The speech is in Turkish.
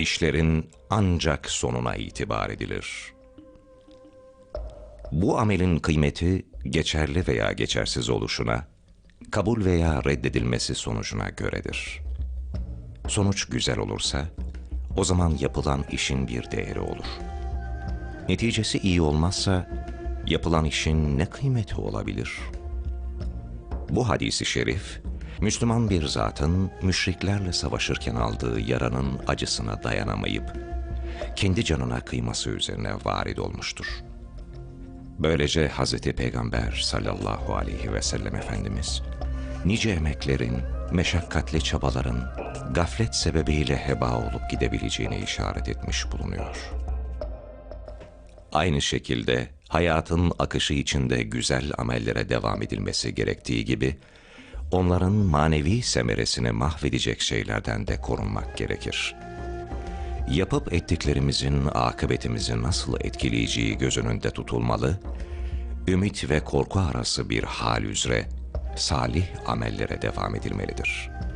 işlerin ancak sonuna itibar edilir. Bu amelin kıymeti geçerli veya geçersiz oluşuna, kabul veya reddedilmesi sonucuna göredir. Sonuç güzel olursa, o zaman yapılan işin bir değeri olur. Neticesi iyi olmazsa, yapılan işin ne kıymeti olabilir? Bu hadisi şerif, Müslüman bir zatın müşriklerle savaşırken aldığı yaranın acısına dayanamayıp, kendi canına kıyması üzerine varid olmuştur. Böylece Hazreti Peygamber sallallahu aleyhi ve sellem Efendimiz, nice emeklerin, meşakkatli çabaların, gaflet sebebiyle heba olup gidebileceğine işaret etmiş bulunuyor. Aynı şekilde hayatın akışı içinde güzel amellere devam edilmesi gerektiği gibi, onların manevi semeresini mahvedecek şeylerden de korunmak gerekir. Yapıp ettiklerimizin akıbetimizi nasıl etkileyeceği göz önünde tutulmalı, ümit ve korku arası bir hal üzere salih amellere devam edilmelidir.''